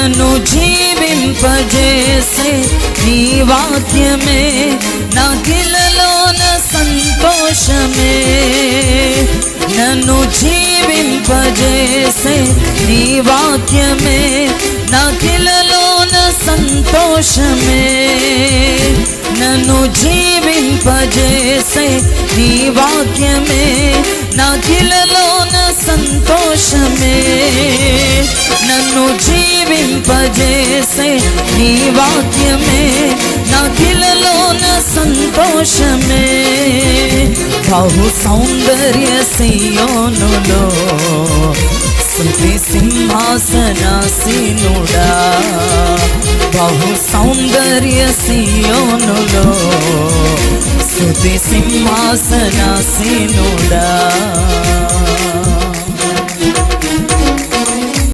నన్ను జీవింపజేసే నీ వాక్యమే. నా కిలలోన సంతోషమే. నన్ను జీవింపజేసే నీ వాక్యమే. నా కిలలోన సంతోషమే. నన్ను జీవింపజేసే నీ వాక్యమే. నా కిలలోన సంతోషమే. నీ వాక్యమే నా కిలలోన సంతోషమే. బహు సౌందర్య సియోనులో శృతి సింహాసనాసీనుడా. బహు సౌందర్య సియోనులో శృతి సింహాసనాసీనుడా.